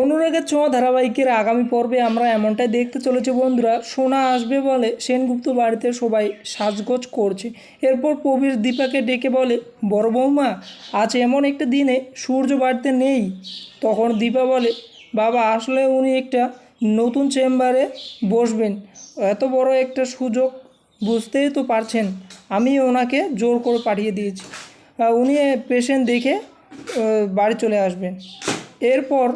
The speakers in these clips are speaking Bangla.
অনুরাগের ছোঁয়া ধারাবাহিকের আগামী পর্বে আমরা এমনটাই দেখতে চলেছি বন্ধুরা। সোনা আসবে বলে সেনগুপ্ত বাড়িতে সবাই সাজগোজ করছে। এরপর প্রবীর দীপাকে ডেকে বলে, বড় বৌমা, আজ এমন একটা দিনে সূর্য বাড়িতে নেই। তখন দীপা বলে, বাবা, আসলে উনি একটা নতুন চেম্বারে বসবেন। এত বড় একটা সুযোগ বুঝতেই তো পারছেন। আমি ওনাকে জোর করে পাঠিয়ে দিয়েছি। উনি পেশেন্ট দেখে বাড়ি চলে আসবেন। এরপর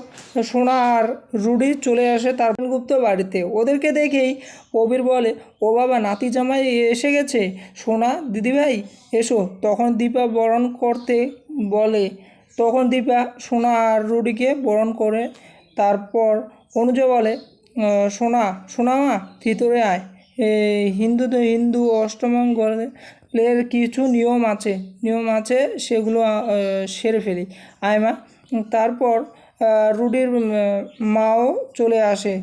সোনা আর রুডি চলে আসে তার গুপ্ত বাড়িতে। ওদেরকে দেখেই কবির বলে, ও বাবা, নাতি জামাই এসে গেছে? সোনা, দিদিভাই, এসো। তখন দীপা বরণ করতে বলে, তখন দীপা সোনা আর রুডিকে বরণ করে, তারপর অনুজ বলে সোনা সোনা মা, ভিতরে আয়। হিন্দু হিন্দু অষ্টমঙ্গলের কিছু নিয়ম আছে নিয়ম আছে সেগুলো সেরে ফেলি। আয় মা তারপর রুডির মাও চলে আসে।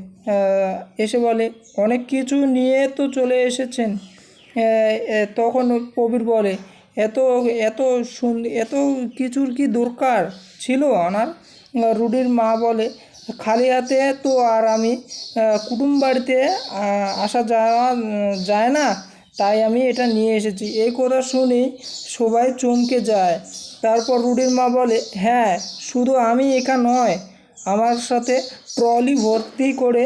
এসে বলে অনেক কিছু নিয়ে তো চলে এসেছেন। তখন কবির বলে এত এত এত কিছুর কি দরকার ছিল আহ, রুডির মা বলে খালি হাতে তো আর আমি কুটুম বাড়িতে আসা যাওয়া যায় না। তাই আমি এটা নিয়ে এসেছি। এই কথা শুনেই সবাই চমকে যায়। তারপর রুডির মা বলে হ্যাঁ শুধু আমি একা নয়, আমার সাথে ট্রলি ভর্তি করে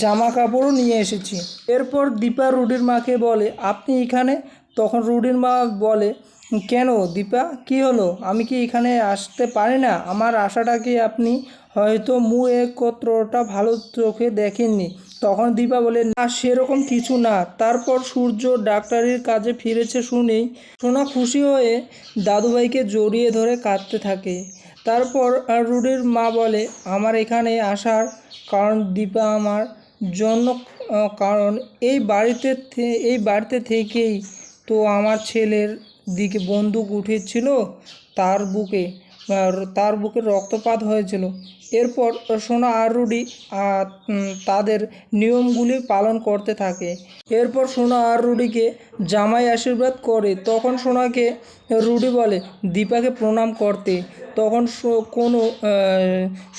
জামা কাপড়ও নিয়ে এসেছি। এরপর দীপা রুডির মাকে বলে, আপনি এখানে? তখন রুডির মা বলে, কেন দীপা, কি হলো? আমি কি এখানে আসতে পারি না? আমার আশাটাকে আপনি হয়তো মু একত্রটা ভালো চোখে দেখেননি? তখন দীপা বলে, না, সেরকম কিছু না। তারপর সূর্য ডাক্তারির কাজে ফিরেছে শুনেই সোনা খুশি হয়ে দাদুভাইকে জড়িয়ে ধরে কাঁদতে থাকে। তারপর রুডির মা বলে, আমার এখানে আসার কারণ দীপা আমার জন্য কারণ এই বাড়িতে এই বাড়িতে থেকেই তো আমার ছেলের দিকে বন্দুক উঠেছিল তার বুকে। তার বুকে রক্তপাত হয়েছিল। এরপর সোনা আর রুডি তাদের নিয়মগুলি পালন করতে থাকে। এরপর সোনা আর রুডিকে জামাই আশীর্বাদ করে। তখন সোনাকে রুডি বলে, দীপাকে প্রণাম করতে। তখন কোনো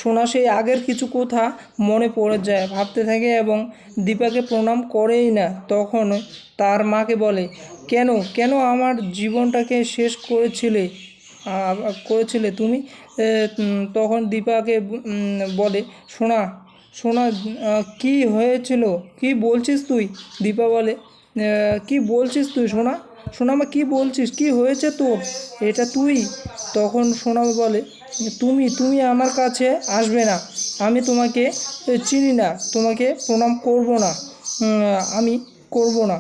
সোনা সেই আগের কিছু কথা মনে পড়ে যায়, ভাবতে থাকে এবং দীপাকে প্রণাম করেই না। তখন তার মাকে বলে, কেন? কেন আমার জীবনটাকে শেষ করেছিলে? করেছিলে তুমি তখন দীপাকে বলে, সোনা সোনা কি হয়েছিল? কি বলছিস তুই? দীপা বলে কি বলছিস তুই, সোনা? সোনা মা, কী বলছিস? কি হয়েছে তোর? এটা তুই? তখন সোনা বলে, তুমি তুমি আমার কাছে আসবে না। আমি তোমাকে চিনি না। তোমাকে প্রণাম করব না। আমি করব না।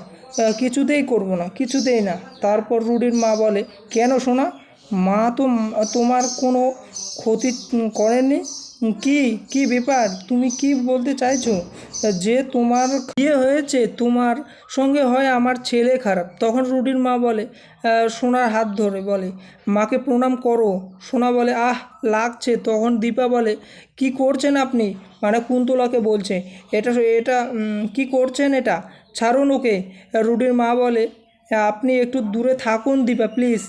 কিছুতেই করব না। কিছুতেই না। তারপর রুডির মা বলে, কেন সোনা? মা তো, তোমার কোনো ক্ষতি করেনি? কি কি ব্যাপার? তুমি কি বলতে চাইছো? যে তোমার বিয়ে হয়েছে, তোমার সঙ্গে হয় আমার ছেলে খারাপ। তখন রুডির মা বলে সোনার হাত ধরে বলে, মাকে প্রণাম করো। সোনা বলে, আহ, লাগছে। তখন দীপা বলে, কি করছেন আপনি? মানে কুন্তলাকে বলছে, এটা এটা কি করছেন এটা? ছাড়ুন ওকে। রুডির মা বলে, আপনি একটু দূরে থাকুন দীপা, প্লিজ।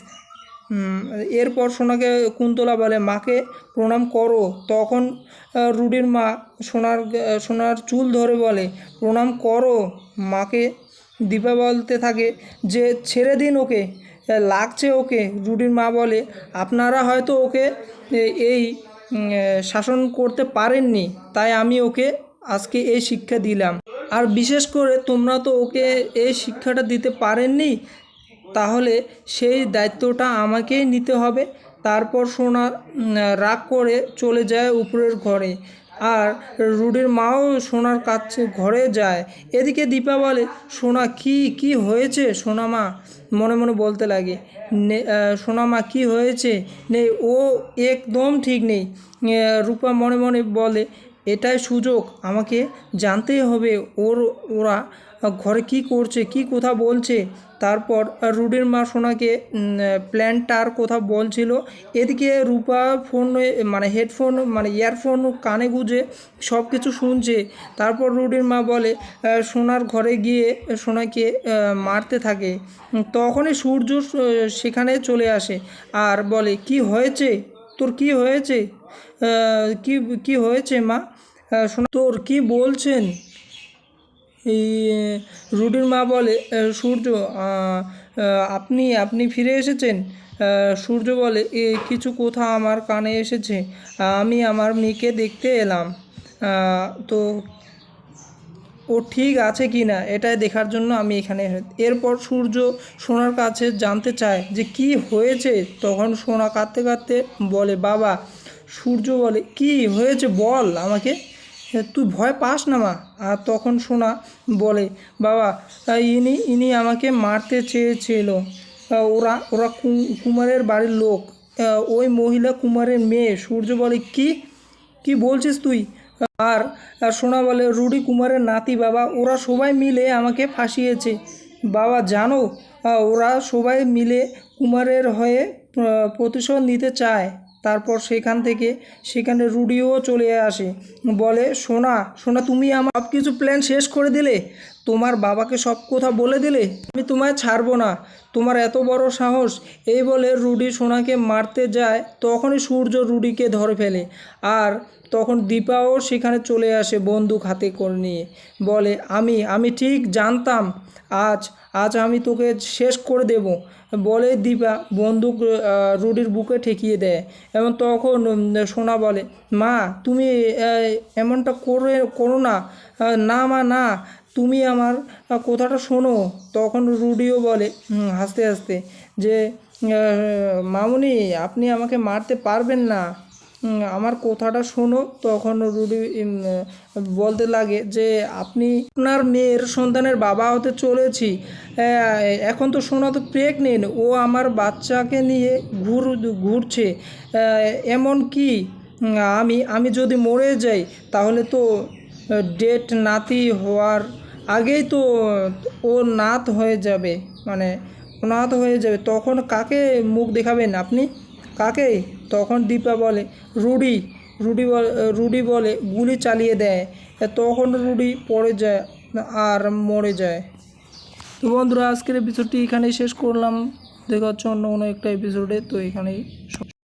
এরপর সোনাকে কুন্তলা বলে, মাকে প্রণাম করো। তখন রুডির মা সোনার সোনার চুল ধরে বলে, প্রণাম করো। মাকে দীপা বলতে থাকে, যে ছেড়ে দিন ওকে, লাগছে ওকে। রুডির মা বলে, আপনারা হয়তো ওকে এই শাসন করতে পারেননি, তাই আমি ওকে আজকে এই শিক্ষা দিলাম। আর বিশেষ করে তোমরা তো ওকে এই শিক্ষাটা দিতে পারেননি তাহলে সেই দায়িত্বটা আমাকেই নিতে হবে। তারপর সোনা রাগ করে চলে যায় উপরের ঘরে। আর রুডির মাও সোনার কাছে ঘরে যায়। এদিকে দীপা বলে, সোনা কি কি হয়েছে? সোনা মা, মনে মনে বলতে লাগে। সোনা মা, কী হয়েছে? নেই, ও একদম ঠিক নেই। রূপা মনে মনে বলে এটাই সুযোগ। আমাকে জানতেই হবে ওর, ওরা ঘরে কি করছে, কি কথা বলছে। তারপর রুডির মা সোনাকে প্ল্যানটার কথা বলছিল। এদিকে রূপা ফোন মানে হেডফোন মানে ইয়ারফোন কানে গুঁজে সব কিছু শুনছে। তারপর রুডির মা বলে সোনার ঘরে গিয়ে সোনাকে মারতে থাকে। তখনই সূর্য সেখানে চলে আসে। আর বলে, কি হয়েছে? তোর কি হয়েছে? কি কি হয়েছে মা? শোনা, তোর কি বলছেন? এই, রুডির মা বলে সূর্য আপনি আপনি ফিরে এসেছেন? সূর্য বলে, এ, কিছু কথা আমার কানে এসেছে। আমি আমার মেয়েকে দেখতে এলাম। তো ও ঠিক আছে কি না? এটাই দেখার জন্য আমি এখানে এরপর সূর্য সোনার কাছে জানতে চায় যে কি হয়েছে। তখন সোনা কাঁদতে কাঁদতে বলে, বাবা সূর্য বলে, কি হয়েছে বল আমাকে? তুই ভয় পাস না মা। আর তখন সোনা বলে, বাবা ইনি ইনি আমাকে মারতে চেয়েছিল। ওরা ওরা কুমারের বাড়ির লোক। ওই মহিলা কুমারের মেয়ে। সূর্য বলে, কি? কি বলছিস তুই? আর সোনা বলে, রুডি কুমারের নাতি বাবা, ওরা সবাই মিলে আমাকে ফাঁসিয়েছে। বাবা, জানো ওরা সবাই মিলে কুমারের হয়ে প্রতিশোধ নিতে চায়। তারপর সেখান থেকে সেখানে রুডিও চলে আসে। বলে, সোনা সোনা, তুমি আমার সব কিছু প্ল্যান শেষ করে দিলে? তোমার বাবাকে সব কথা বলে দিলে? আমি তোমায় ছাড়বো না। তোমার এত বড় সাহস, এই বলে রুডি সোনাকে মারতে যায়, তখনই সূর্য রুডিকে ধরে ফেলে। আর তখন দীপাও সেখানে চলে আসে বন্দুক হাতে করে নিয়ে। বলে, আমি আমি ঠিক জানতাম। আজ আজ আমি তোকে শেষ করে দেব। বলে দীপা বন্দুক রুডির বুকে ঠেকিয়ে দেয়। এবং তখন সোনা বলে, মা, তুমি এমনটা করে, করো না। না, মা, না। তুমি আমার কথাটা শোনো। তখন রুডিও বলে হাসতে হাসতে যে মামুনি, আপনি আমাকে মারতে পারবেন না। আমার কথাটা শোনো। তখন রুডি বলতে লাগে যে, আপনি আপনার মেয়ের সন্তানের বাবা হতে চলেছি। এখন তো শোনা তো প্রেগনেন্ট ও আমার বাচ্চাকে নিয়ে ঘুর, ঘুরছে। এমন কি? আমি আমি যদি মরে যাই, তাহলে তো ডেট নাতি হওয়ার আগেই তো ও নাত হয়ে যাবে মানে অনাথ হয়ে যাবে। তখন কাকে মুখ দেখাবেন আপনি? কাকে? তখন দীপা বলে, রুডি রুডি বলে রুডি বলে, গুলি চালিয়ে দেয়। তখন রুডি পড়ে যায় আর মরে যায়। তো বন্ধুরা, আজকের এপিসোডটি এখানেই শেষ করলাম। দেখা হচ্ছে অন্য কোনো একটা এপিসোডে তো এখানেই